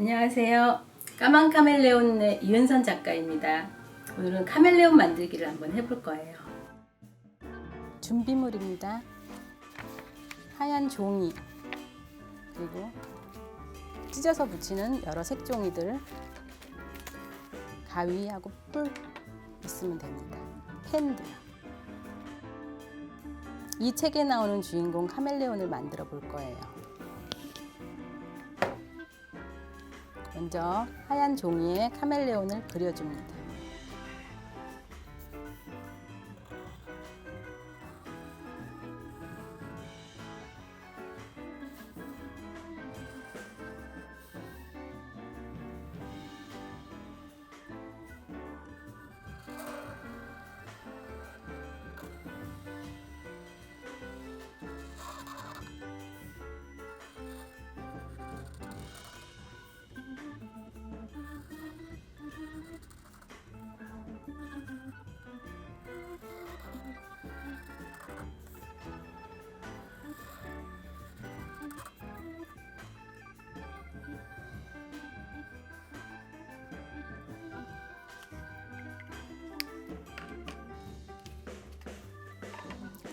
안녕하세요. 까만 카멜레온의 이은선 작가입니다. 오늘은 카멜레온 만들기를 한번 해볼 거예요. 준비물입니다. 하얀 종이 그리고 찢어서 붙이는 여러 색종이들 가위하고 뿔 있으면 됩니다. 펜도요. 이 책에 나오는 주인공 카멜레온을 만들어 볼 거예요. 먼저 하얀 종이에 카멜레온을 그려줍니다.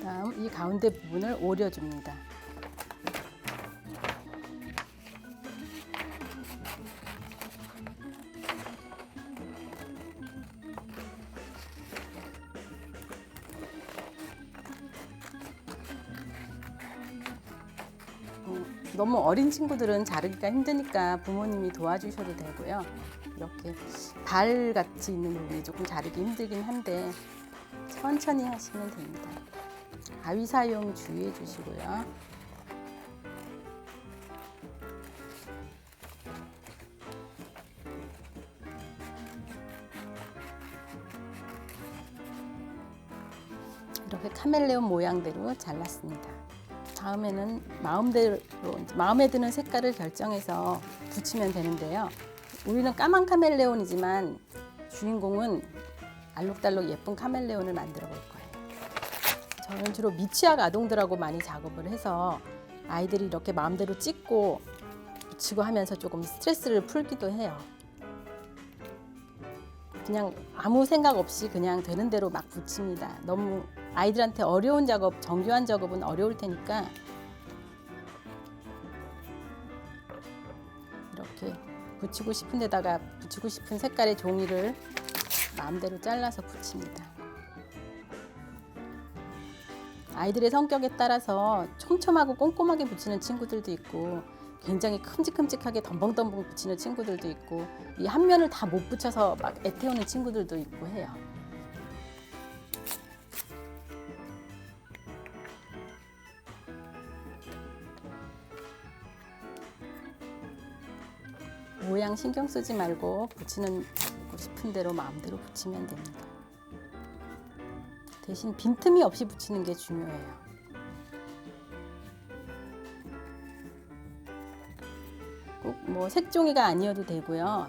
다음 이 가운데 부분을 오려줍니다. 음, 너무 어린 친구들은 자르기가 힘드니까 부모님이 도와주셔도 되고요. 이렇게 발 같이 있는 부분이 조금 자르기 힘들긴 한데 천천히 하시면 됩니다. 가위 사용 주의해 주시고요. 이렇게 카멜레온 모양대로 잘랐습니다. 다음에는 마음대로 마음에 드는 색깔을 결정해서 붙이면 되는데요. 우리는 까만 카멜레온이지만 주인공은 알록달록 예쁜 카멜레온을 만들어 볼 거예요. 저는 주로 미취학 아동들하고 많이 작업을 해서 아이들이 이렇게 마음대로 찍고 붙이고 하면서 조금 스트레스를 풀기도 해요. 그냥 아무 생각 없이 그냥 되는 대로 막 붙입니다. 너무 아이들한테 어려운 작업, 정교한 작업은 어려울 테니까 이렇게 붙이고 싶은 데다가 붙이고 싶은 색깔의 종이를 마음대로 잘라서 붙입니다. 아이들의 성격에 따라서 촘촘하고 꼼꼼하게 붙이는 친구들도 있고 굉장히 큼직큼직하게 덤벙덤벙 붙이는 친구들도 있고 이 한 면을 다 못 붙여서 막 애태우는 친구들도 있고 해요. 모양 신경 쓰지 말고 붙이는 싶은 대로 마음대로 붙이면 됩니다. 대신 빈틈이 없이 붙이는 게 중요해요. 꼭 뭐 색종이가 아니어도 되고요.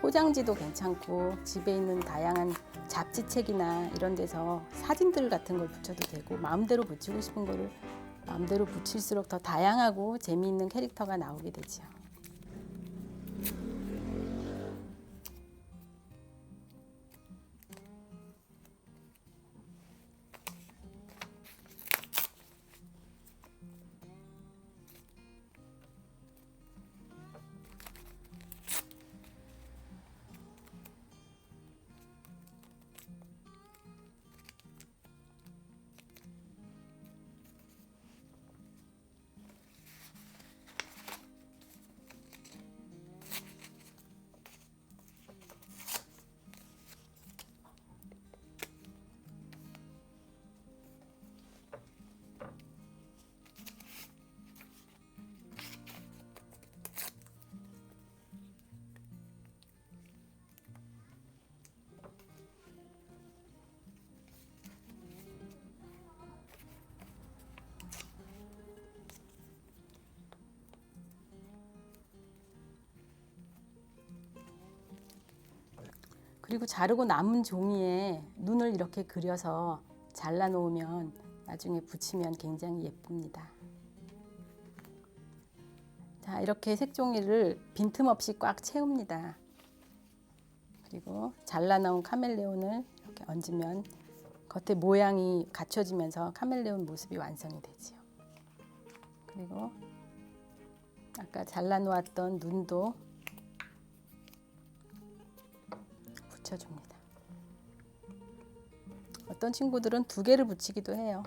포장지도 괜찮고 집에 있는 다양한 잡지책이나 이런 데서 사진들 같은 걸 붙여도 되고 마음대로 붙이고 싶은 거를 마음대로 붙일수록 더 다양하고 재미있는 캐릭터가 나오게 되죠. 그리고 자르고 남은 종이에 눈을 이렇게 그려서 잘라 놓으면 나중에 붙이면 굉장히 예쁩니다. 자, 이렇게 색종이를 빈틈없이 꽉 채웁니다. 그리고 잘라 나온 카멜레온을 이렇게 얹으면 겉에 모양이 갖춰지면서 카멜레온 모습이 완성이 되지요. 그리고 아까 잘라 놓았던 눈도 붙여줍니다. 어떤 친구들은 두 개를 붙이기도 해요.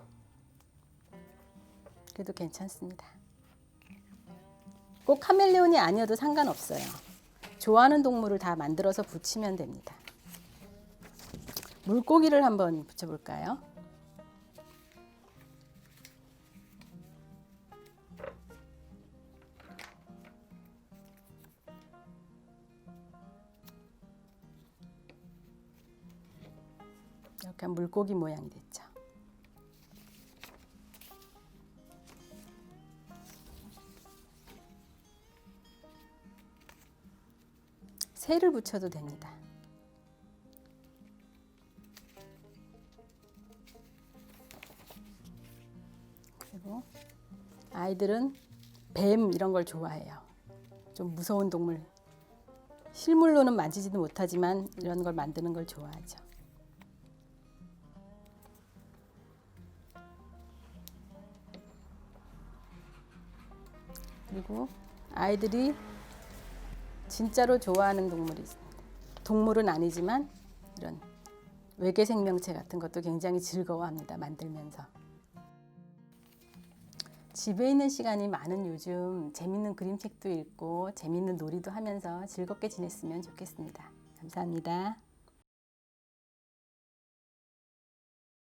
그래도 괜찮습니다. 꼭 카멜레온이 아니어도 상관없어요. 좋아하는 동물을 다 만들어서 붙이면 됩니다. 물고기를 한번 붙여볼까요? 이렇게 물고기 모양이 됐죠. 새를 붙여도 됩니다. 그리고 아이들은 뱀 이런 걸 좋아해요. 좀 무서운 동물. 실물로는 만지지도 못하지만 이런 걸 만드는 걸 좋아하죠. 그리고 아이들이 진짜로 좋아하는 동물이 있습니다. 동물은 아니지만 이런 외계 생명체 같은 것도 굉장히 즐거워합니다. 만들면서. 집에 있는 시간이 많은 요즘 재밌는 그림책도 읽고 재밌는 놀이도 하면서 즐겁게 지냈으면 좋겠습니다. 감사합니다.